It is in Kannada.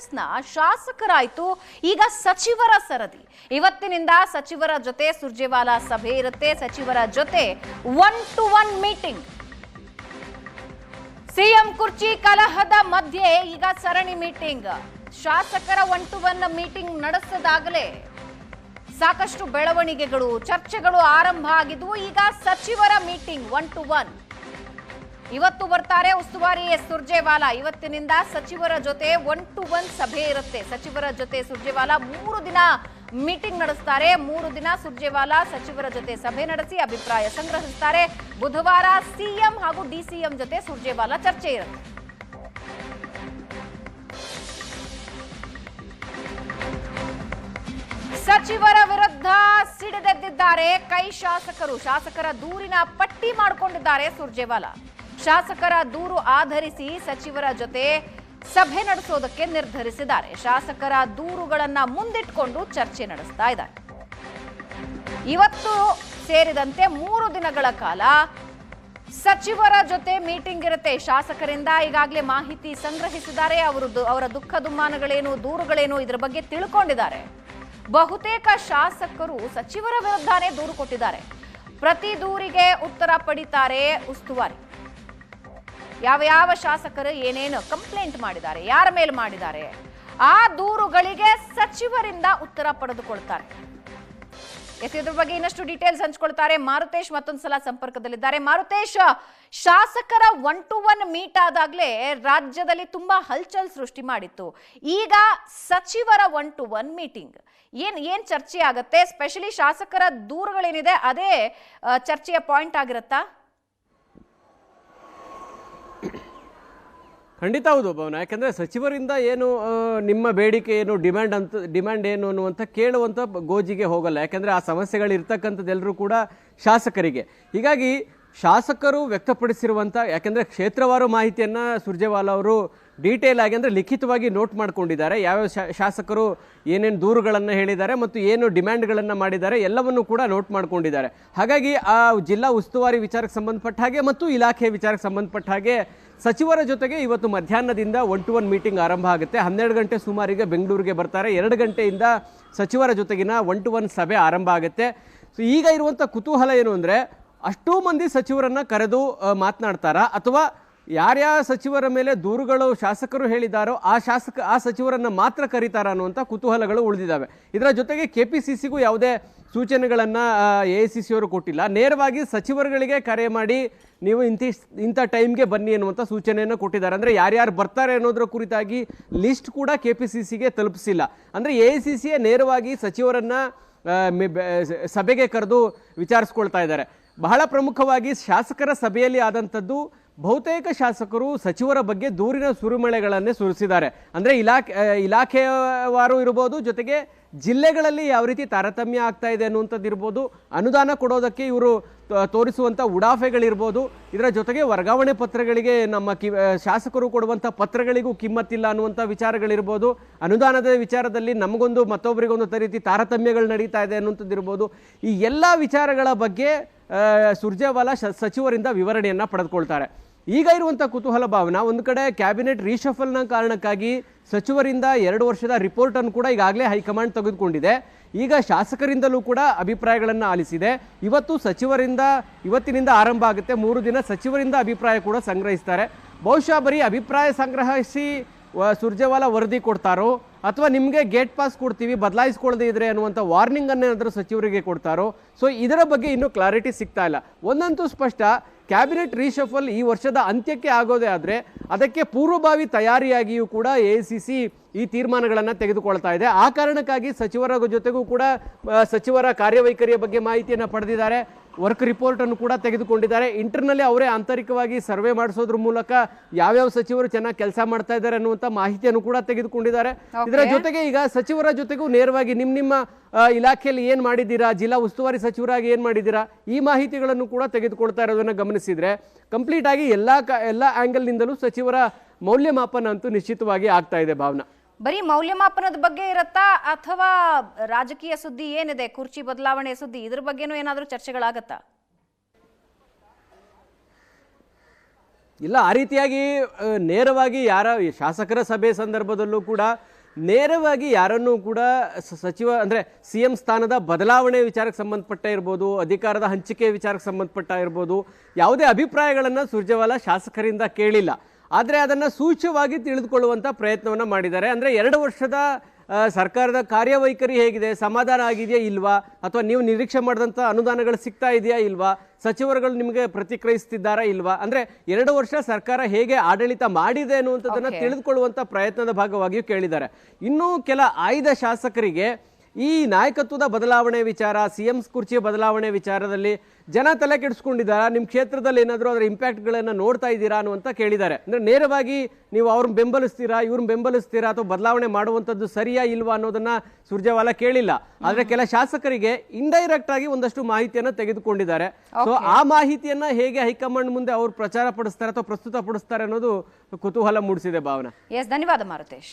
ಕಾಂಗ್ರೆಸ್ನ ಶಾಸಕರಾಯ್ತು, ಈಗ ಸಚಿವರ ಸರದಿ. ಇವತ್ತಿನಿಂದ ಸಚಿವರ ಜೊತೆ ಸುರ್ಜೇವಾಲಾ ಸಭೆ ಇರುತ್ತೆ. ಸಚಿವರ ಜೊತೆ one to one meeting CM ಕುರ್ಚಿ ಕಲಹದ ಮಧ್ಯೆ ಈಗ ಸರಣಿ ಮೀಟಿಂಗ್ ಶಾಸಕರ ಒನ್ ಟು ಒನ್ ಮೀಟಿಂಗ್ ನಡೆಸದಾಗಲೇ ಸಾಕಷ್ಟು ಬೆಳವಣಿಗೆಗಳು, ಚರ್ಚೆಗಳು ಆರಂಭ ಆಗಿದ್ವು. ಈಗ ಸಚಿವರ ಮೀಟಿಂಗ್ ಒನ್ ಟು ಒನ್ ಇವತ್ತು ಬರ್ತಾರೆ ಉಸ್ತುವಾರಿ ಎಸ್. ಸುರ್ಜೇವಾಲಾ. ಇವತ್ತಿನಿಂದ ಸಚಿವರ ಜೊತೆ ಒನ್ ಟು ಒನ್ ಸಭೆ ಇರುತ್ತೆ. ಸಚಿವರ ಜೊತೆ ಸುರ್ಜೇವಾಲಾ ಮೂರು ದಿನ ಮೀಟಿಂಗ್ ನಡೆಸ್ತಾರೆ. ಮೂರು ದಿನ ಸುರ್ಜೇವಾಲಾ ಸಚಿವರ ಜೊತೆ ಸಭೆ ನಡೆಸಿ ಅಭಿಪ್ರಾಯ ಸಂಗ್ರಹಿಸ್ತಾರೆ. ಬುಧವಾರ ಸಿಎಂ ಹಾಗೂ ಡಿಸಿಎಂ ಜೊತೆ ಸುರ್ಜೇವಾಲಾ ಚರ್ಚೆ ಇರುತ್ತೆ. ಸಚಿವರ ವಿರುದ್ಧ ಸಿಡಿದೆದ್ದಿದ್ದಾರೆ ಕೈ ಶಾಸಕರು. ಶಾಸಕರ ದೂರಿನ ಪಟ್ಟಿ ಮಾಡಿಕೊಂಡಿದ್ದಾರೆ ಸುರ್ಜೇವಾಲಾ. ಶಾಸಕರ ದೂರು ಆಧರಿಸಿ ಸಚಿವರ ಜೊತೆ ಸಭೆ ನಡೆಸೋದಕ್ಕೆ ನಿರ್ಧರಿಸಿದ್ದಾರೆ. ಶಾಸಕರ ದೂರುಗಳನ್ನ ಮುಂದಿಟ್ಕೊಂಡು ಚರ್ಚೆ ನಡೆಸ್ತಾ ಇದ್ದಾರೆ. ಇವತ್ತು ಸೇರಿದಂತೆ ಮೂರು ದಿನಗಳ ಕಾಲ ಸಚಿವರ ಜೊತೆ ಮೀಟಿಂಗ್ ಇರುತ್ತೆ. ಶಾಸಕರಿಂದ ಈಗಾಗಲೇ ಮಾಹಿತಿ ಸಂಗ್ರಹಿಸಿದ್ದಾರೆ. ಅವರು ಅವರ ದುಃಖ ದುಮ್ಮಾನಗಳೇನು, ದೂರುಗಳೇನು ಇದರ ಬಗ್ಗೆ ತಿಳ್ಕೊಂಡಿದ್ದಾರೆ. ಬಹುತೇಕ ಶಾಸಕರು ಸಚಿವರ ವಿರುದ್ಧನೇ ದೂರು ಕೊಟ್ಟಿದ್ದಾರೆ. ಪ್ರತಿ ದೂರಿಗೆ ಉತ್ತರ ಪಡಿತಾರೆ ಉಸ್ತುವಾರಿ. ಯಾವ ಯಾವ ಶಾಸಕರು ಏನೇನು ಕಂಪ್ಲೇಂಟ್ ಮಾಡಿದ್ದಾರೆ, ಯಾರ ಮೇಲೆ ಮಾಡಿದ್ದಾರೆ, ಆ ದೂರುಗಳಿಗೆ ಸಚಿವರಿಂದ ಉತ್ತರ ಪಡೆದುಕೊಳ್ತಾರೆ. ಎಸ್, ಇದ್ರ ಬಗ್ಗೆ ಇನ್ನಷ್ಟು ಡೀಟೇಲ್ಸ್ ಹಂಚ್ಕೊಳ್ತಾರೆ ಮಾರುತೇಶ್ ಮತ್ತೊಂದ್ಸಲ ಸಂಪರ್ಕದಲ್ಲಿದ್ದಾರೆ. ಮಾರುತೇಶ್, ಶಾಸಕರ ಒನ್ ಟು ಒನ್ ಮೀಟ್ ಆದಾಗ್ಲೇ ರಾಜ್ಯದಲ್ಲಿ ತುಂಬಾ ಹಲ್ಚಲ್ ಸೃಷ್ಟಿ ಮಾಡಿತ್ತು. ಈಗ ಸಚಿವರ ಒನ್ ಟು ಒನ್ ಮೀಟಿಂಗ್ ಏನ್ ಏನ್ ಚರ್ಚೆ ಆಗತ್ತೆ ಸ್ಪೆಷಲಿ ಶಾಸಕರ ದೂರುಗಳೇನಿದೆ, ಅದೇ ಚರ್ಚೆಯ ಪಾಯಿಂಟ್ ಆಗಿರುತ್ತಾ? ಖಂಡಿತ ಹೌದು, ಭವನ. ಯಾಕಂದರೆ ಸಚಿವರಿಂದ ಏನು ನಿಮ್ಮ ಬೇಡಿಕೆ ಏನು, ಡಿಮ್ಯಾಂಡ್ ಅಂತ, ಡಿಮ್ಯಾಂಡ್ ಏನು ಅನ್ನುವಂಥ ಕೇಳುವಂಥ ಗೋಜಿಗೆ ಹೋಗಲ್ಲ. ಯಾಕಂದರೆ ಆ ಸಮಸ್ಯೆಗಳು ಇರ್ತಕ್ಕಂಥದ್ದೆಲ್ಲರೂ ಕೂಡ ಶಾಸಕರಿಗೆ. ಹೀಗಾಗಿ ಶಾಸಕರು ವ್ಯಕ್ತಪಡಿಸಿರುವಂಥ ಯಾಕೆಂದರೆ ಕ್ಷೇತ್ರವಾರು ಮಾಹಿತಿಯನ್ನು ಸುರ್ಜೇವಾಲಾ ಅವರು ಡೀಟೇಲ್ ಆಗಿ ಅಂದರೆ ಲಿಖಿತವಾಗಿ ನೋಟ್ ಮಾಡ್ಕೊಂಡಿದ್ದಾರೆ. ಯಾವ್ಯಾವ ಶಾಸಕರು ಏನೇನು ದೂರುಗಳನ್ನು ಹೇಳಿದ್ದಾರೆ ಮತ್ತು ಏನು ಡಿಮ್ಯಾಂಡ್ಗಳನ್ನು ಮಾಡಿದ್ದಾರೆ ಎಲ್ಲವನ್ನು ಕೂಡ ನೋಟ್ ಮಾಡ್ಕೊಂಡಿದ್ದಾರೆ. ಹಾಗಾಗಿ ಆ ಜಿಲ್ಲಾ ಉಸ್ತುವಾರಿ ವಿಚಾರಕ್ಕೆ ಸಂಬಂಧಪಟ್ಟ ಹಾಗೆ ಮತ್ತು ಇಲಾಖೆ ವಿಚಾರಕ್ಕೆ ಸಂಬಂಧಪಟ್ಟ ಹಾಗೆ ಸಚಿವರ ಜೊತೆಗೆ ಇವತ್ತು ಮಧ್ಯಾಹ್ನದಿಂದ ಒನ್ ಟು ಒನ್ ಮೀಟಿಂಗ್ ಆರಂಭ ಆಗುತ್ತೆ. ಹನ್ನೆರಡು ಗಂಟೆ ಸುಮಾರಿಗೆ ಬೆಂಗಳೂರಿಗೆ ಬರ್ತಾರೆ. ಎರಡು ಗಂಟೆಯಿಂದ ಸಚಿವರ ಜೊತೆಗಿನ ಒನ್ ಟು ಒನ್ ಸಭೆ ಆರಂಭ ಆಗುತ್ತೆ. ಸೊ ಈಗ ಇರುವಂಥ ಕುತೂಹಲ ಏನು ಅಂದರೆ ಅಷ್ಟೂ ಮಂದಿ ಸಚಿವರನ್ನ ಕರೆದು ಮಾತನಾಡ್ತಾರಾ. ಅಥವಾ ಯಾರ್ಯಾರ ಸಚಿವರ ಮೇಲೆ ದೂರುಗಳು ಶಾಸಕರು ಹೇಳಿದಾರೋ ಆ ಶಾಸಕ, ಆ ಸಚಿವರನ್ನ ಮಾತ್ರ ಕರೀತಾರ ಅನ್ನುವಂಥ ಕುತೂಹಲಗಳು ಉಳಿದಿದ್ದಾವೆ. ಇದರ ಜೊತೆಗೆ ಕೆ ಪಿ ಸಿ ಸಿಗೂ ಯಾವುದೇ ಸೂಚನೆಗಳನ್ನು ಎ ಐ ಸಿ ಸಿ ಅವರು ಕೊಟ್ಟಿಲ್ಲ. ನೇರವಾಗಿ ಸಚಿವರುಗಳಿಗೆ ಕರೆ ಮಾಡಿ, ನೀವು ಇಂತಿ, ಇಂಥ ಟೈಮ್ಗೆ ಬನ್ನಿ ಅನ್ನುವಂಥ ಸೂಚನೆಯನ್ನು ಕೊಟ್ಟಿದ್ದಾರೆ. ಅಂದರೆ ಯಾರ್ಯಾರು ಬರ್ತಾರೆ ಅನ್ನೋದ್ರ ಕುರಿತಾಗಿ ಲಿಸ್ಟ್ ಕೂಡ ಕೆ ಪಿ ಸಿ ಸಿಗೆ ತಲುಪಿಸಿಲ್ಲ. ಅಂದರೆ ಎ ಐ ಸಿ ಸಿಯೇ ನೇರವಾಗಿ ಸಚಿವರನ್ನ ಸಭೆಗೆ ಕರೆದು ವಿಚಾರಿಸ್ಕೊಳ್ತಾ ಇದ್ದಾರೆ. ಬಹಳ ಪ್ರಮುಖವಾಗಿ ಶಾಸಕರ ಸಭೆಯಲ್ಲಿ ಆದಂಥದ್ದು ಬಹುತೇಕ ಶಾಸಕರು ಸಚಿವರ ಬಗ್ಗೆ ದೂರಿನ ಸುರಿಮಳೆಗಳನ್ನೇ ಸುರಿಸಿದ್ದಾರೆ. ಅಂದರೆ ಇಲಾಖೆ ಇಲಾಖೆಯವರು ಇರ್ಬೋದು ಜೊತೆಗೆ ಜಿಲ್ಲೆಗಳಲ್ಲಿ ಯಾವ ರೀತಿ ತಾರತಮ್ಯ ಆಗ್ತಾ ಇದೆ ಅನ್ನುವಂಥದ್ದು ಇರ್ಬೋದು, ಅನುದಾನ ಕೊಡೋದಕ್ಕೆ ಇವರು ತೋರಿಸುವಂಥ ಉಡಾಫೆಗಳಿರ್ಬೋದು, ಇದರ ಜೊತೆಗೆ ವರ್ಗಾವಣೆ ಪತ್ರಗಳಿಗೆ ನಮ್ಮ ಕಿ ಶಾಸಕರು ಕೊಡುವಂಥ ಪತ್ರಗಳಿಗೂ ಕಿಮ್ಮತ್ತಿಲ್ಲ ಅನ್ನುವಂಥ ವಿಚಾರಗಳಿರ್ಬೋದು, ಅನುದಾನದ ವಿಚಾರದಲ್ಲಿ ನಮಗೊಂದು ಮತ್ತೊಬ್ಬರಿಗೊಂದು ರೀತಿ ತಾರತಮ್ಯಗಳು ನಡೀತಾ ಇದೆ ಅನ್ನುವಂಥದ್ದು ಇರ್ಬೋದು, ಈ ಎಲ್ಲ ವಿಚಾರಗಳ ಬಗ್ಗೆ ಸುರ್ಜೇವಾಲಾ ಸಚಿವರಿಂದ ವಿವರಣೆಯನ್ನು ಪಡೆದುಕೊಳ್ತಾರೆ. ಈಗ ಇರುವಂಥ ಕುತೂಹಲ ಭಾವನಾ, ಒಂದು ಕಡೆ ಕ್ಯಾಬಿನೆಟ್ ರೀಶಫಲ್ನ ಕಾರಣಕ್ಕಾಗಿ ಸಚಿವರಿಂದ ಎರಡು ವರ್ಷದ ರಿಪೋರ್ಟನ್ನು ಕೂಡ ಈಗಾಗಲೇ ಹೈಕಮಾಂಡ್ ತೆಗೆದುಕೊಂಡಿದೆ. ಈಗ ಶಾಸಕರಿಂದಲೂ ಕೂಡ ಅಭಿಪ್ರಾಯಗಳನ್ನು ಆಲಿಸಿದೆ. ಇವತ್ತು ಸಚಿವರಿಂದ, ಇವತ್ತಿನಿಂದ ಆರಂಭ ಆಗುತ್ತೆ. ಮೂರು ದಿನ ಸಚಿವರಿಂದ ಅಭಿಪ್ರಾಯ ಕೂಡ ಸಂಗ್ರಹಿಸ್ತಾರೆ. ಬಹುಶಃ ಬರೀ ಅಭಿಪ್ರಾಯ ಸಂಗ್ರಹಿಸಿ ಸುರ್ಜೇವಾಲಾ ವರದಿ ಕೊಡ್ತಾರೋ ಅಥವಾ ನಿಮಗೆ ಗೇಟ್ ಪಾಸ್ ಕೊಡ್ತೀವಿ ಬದಲಾಯಿಸ್ಕೊಳ್ಳದೆ ಇದ್ರೆ ಅನ್ನುವಂಥ ವಾರ್ನಿಂಗ್ ಏನಾದರೂ ಸಚಿವರಿಗೆ ಕೊಡ್ತಾರೋ? ಸೊ ಇದರ ಬಗ್ಗೆ ಇನ್ನೂ ಕ್ಲಾರಿಟಿ ಸಿಗ್ತಾ ಇಲ್ಲ. ಒಂದಂತೂ ಸ್ಪಷ್ಟ ಕ್ಯಾಬಿನೆಟ್ ರೀಶಫಲ್ ಈ ವರ್ಷದ ಅಂತ್ಯಕ್ಕೆ ಆಗೋದೇ ಆದರೆ ಅದಕ್ಕೆ ಪೂರ್ವಭಾವಿ ತಯಾರಿಯಾಗಿಯೂ ಕೂಡ ಎ ಸಿ ಈ ತೀರ್ಮಾನಗಳನ್ನು ತೆಗೆದುಕೊಳ್ತಾ ಇದೆ. ಆ ಕಾರಣಕ್ಕಾಗಿ ಸಚಿವರ ಜೊತೆಗೂ ಕೂಡ ಸಚಿವರ ಕಾರ್ಯವೈಖರಿಯ ಬಗ್ಗೆ ಮಾಹಿತಿಯನ್ನು ಪಡೆದಿದ್ದಾರೆ. ವರ್ಕ್ ರಿಪೋರ್ಟ್ ಅನ್ನು ಕೂಡ ತೆಗೆದುಕೊಂಡಿದ್ದಾರೆ. ಇಂಟರ್ನಲ್ಲಿ ಅವರೇ ಆಂತರಿಕವಾಗಿ ಸರ್ವೆ ಮಾಡಿಸೋದ್ರ ಮೂಲಕ ಯಾವ್ಯಾವ ಸಚಿವರು ಚೆನ್ನಾಗಿ ಕೆಲಸ ಮಾಡ್ತಾ ಇದ್ದಾರೆ ಅನ್ನುವಂಥ ಮಾಹಿತಿಯನ್ನು ಕೂಡ ತೆಗೆದುಕೊಂಡಿದ್ದಾರೆ. ಇದರ ಜೊತೆಗೆ ಈಗ ಸಚಿವರ ಜೊತೆಗೂ ನೇರವಾಗಿ ನಿಮ್ಮ ನಿಮ್ಮ ಇಲಾಖೆಯಲ್ಲಿ ಏನು ಮಾಡಿದ್ದೀರಾ ಜಿಲ್ಲಾ ಉಸ್ತುವಾರಿ ಸಚಿವರಾಗಿ ಏನು ಮಾಡಿದ್ದೀರಾ ಈ ಮಾಹಿತಿಗಳನ್ನು ಕೂಡ ತೆಗೆದುಕೊಳ್ತಾ ಇರೋದನ್ನು ಗಮನಿಸಿದ್ರೆ ಕಂಪ್ಲೀಟ್ ಆಗಿ ಎಲ್ಲ ಕ ಎಲ್ಲ ಆ್ಯಂಗಲ್ನಿಂದಲೂ ಸಚಿವರ ಮೌಲ್ಯಮಾಪನ ಅಂತೂ ನಿಶ್ಚಿತವಾಗಿ ಆಗ್ತಾ ಇದೆ ಭಾವನಾ. ಬರೀ ಮೌಲ್ಯಮಾಪನದ ಬಗ್ಗೆ ಇರತ್ತಾ ಅಥವಾ ರಾಜಕೀಯ ಸುದ್ದಿ ಏನಿದೆ ಕುರ್ಚಿ ಬದಲಾವಣೆ ಸುದ್ದಿ ಇದ್ರ ಬಗ್ಗೆನೂ ಏನಾದರೂ ಚರ್ಚೆಗಳಾಗತ್ತಾ? ಇಲ್ಲ ಆ ರೀತಿಯಾಗಿ ನೇರವಾಗಿ ಯಾರ ಶಾಸಕರ ಸಭೆ ಸಂದರ್ಭದಲ್ಲೂ ಕೂಡ ನೇರವಾಗಿ ಯಾರನ್ನೂ ಕೂಡ ಸಚಿವ ಅಂದ್ರೆ ಸಿ ಎಂ ಸ್ಥಾನದ ಬದಲಾವಣೆ ವಿಚಾರಕ್ಕೆ ಸಂಬಂಧಪಟ್ಟ ಇರ್ಬೋದು ಅಧಿಕಾರದ ಹಂಚಿಕೆ ವಿಚಾರಕ್ಕೆ ಸಂಬಂಧಪಟ್ಟ ಇರ್ಬೋದು ಯಾವುದೇ ಅಭಿಪ್ರಾಯಗಳನ್ನು ಸುರ್ಜೇವಾಲಾ ಶಾಸಕರಿಂದ ಕೇಳಿಲ್ಲ. ಆದರೆ ಅದನ್ನು ಸೂಚ್ಯವಾಗಿ ತಿಳಿದುಕೊಳ್ಳುವಂಥ ಪ್ರಯತ್ನವನ್ನು ಮಾಡಿದ್ದಾರೆ. ಅಂದರೆ ಎರಡು ವರ್ಷದ ಸರ್ಕಾರದ ಕಾರ್ಯವೈಖರಿ ಹೇಗಿದೆ? ಸಮಾಧಾನ ಆಗಿದೆಯಾ ಇಲ್ವಾ? ಅಥವಾ ನೀವು ನಿರೀಕ್ಷೆ ಮಾಡಿದಂಥ ಅನುದಾನಗಳು ಸಿಗ್ತಾ ಇದೆಯಾ ಇಲ್ವಾ? ಸಚಿವರುಗಳು ನಿಮಗೆ ಪ್ರತಿಕ್ರಿಯಿಸ್ತಿದ್ದಾರಾ ಇಲ್ವಾ? ಅಂದರೆ ಎರಡು ವರ್ಷ ಸರ್ಕಾರ ಹೇಗೆ ಆಡಳಿತ ಮಾಡಿದೆ ಅನ್ನುವಂಥದ್ದನ್ನು ತಿಳಿದುಕೊಳ್ಳುವಂಥ ಪ್ರಯತ್ನದ ಭಾಗವಾಗಿಯೂ ಕೇಳಿದ್ದಾರೆ. ಇನ್ನೂ ಕೆಲ ಆಯ್ದ ಶಾಸಕರಿಗೆ ಈ ನಾಯಕತ್ವದ ಬದಲಾವಣೆ ವಿಚಾರ ಸಿ ಎಂ ಕುರ್ಚಿಯ ಬದಲಾವಣೆ ವಿಚಾರದಲ್ಲಿ ಜನ ತಲೆ ಕೆಡಿಸ್ಕೊಂಡಿದ್ದಾರಾ? ನಿಮ್ಮ ಕ್ಷೇತ್ರದಲ್ಲಿ ಏನಾದರೂ ಅದರ ಇಂಪ್ಯಾಕ್ಟ್ಗಳನ್ನು ನೋಡ್ತಾ ಇದ್ದೀರಾ ಅನ್ನುವಂತ ಕೇಳಿದ್ದಾರೆ. ಅಂದರೆ ನೇರವಾಗಿ ನೀವು ಅವ್ರನ್ನ ಬೆಂಬಲಿಸ್ತೀರಾ ಇವ್ರನ್ನ ಬೆಂಬಲಿಸ್ತೀರಾ ಅಥವಾ ಬದಲಾವಣೆ ಮಾಡುವಂಥದ್ದು ಸರಿಯಾ ಇಲ್ವಾ ಅನ್ನೋದನ್ನ ಸುರ್ಜೇವಾಲಾ ಕೇಳಿಲ್ಲ. ಆದರೆ ಕೆಲ ಶಾಸಕರಿಗೆ ಇಂಡೈರೆಕ್ಟ್ ಆಗಿ ಒಂದಷ್ಟು ಮಾಹಿತಿಯನ್ನು ತೆಗೆದುಕೊಂಡಿದ್ದಾರೆ. ಸೊ ಆ ಮಾಹಿತಿಯನ್ನ ಹೇಗೆ ಹೈಕಮಾಂಡ್ ಮುಂದೆ ಅವರು ಪ್ರಚಾರ ಪಡಿಸ್ತಾರೆ ಅಥವಾ ಪ್ರಸ್ತುತ ಪಡಿಸ್ತಾರೆ ಅನ್ನೋದು ಕುತೂಹಲ ಮೂಡಿಸಿದೆ ಭಾವನಾ. ಎಸ್ ಧನ್ಯವಾದ ಮಾರುತೇಶ್.